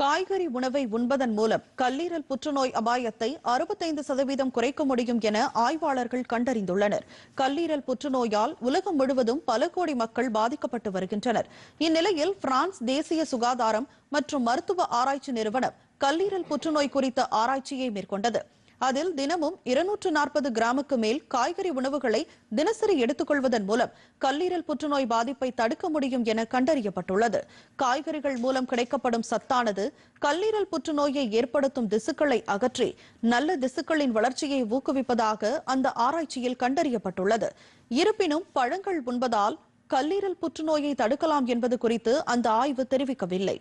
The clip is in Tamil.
காய்கறி உணவை உண்பதன் மூலம் கல்லீரல் புற்றுநோய் அபாயத்தை அறுபத்தைந்து சதவீதம் குறைக்க முடியும் என ஆய்வாளர்கள் கண்டறிந்துள்ளனர். கல்லீரல் புற்றுநோயால் உலகம் முழுவதும் பல கோடி மக்கள் பாதிக்கப்பட்டு வருகின்றனர். இந்நிலையில் பிரான்ஸ் தேசிய சுகாதாரம் மற்றும் மருத்துவ ஆராய்ச்சி நிறுவனம் கல்லீரல் புற்றுநோய் குறித்த ஆராய்ச்சியை மேற்கொண்டது. அதில் தினமும் இருநூற்று நாற்பது கிராமுக்கு மேல் காய்கறி உணவுகளை தினசரி எடுத்துக்கொள்வதன் மூலம் கல்லீரல் புற்றுநோய் பாதிப்பை தடுக்க முடியும் என கண்டறியப்பட்டுள்ளது. காய்கறிகள் மூலம் கிடைக்கப்படும் சத்தானது கல்லீரல் புற்றுநோயை ஏற்படுத்தும் திசுக்களை அகற்றி நல்ல திசுக்களின் வளர்ச்சியை ஊக்குவிப்பதாக அந்த ஆராய்ச்சியில் கண்டறியப்பட்டுள்ளது. இருப்பினும் பழங்கள் உண்பதால் கல்லீரல் புற்றுநோயை தடுக்கலாம் என்பது குறித்து அந்த ஆய்வு தெரிவிக்கவில்லை.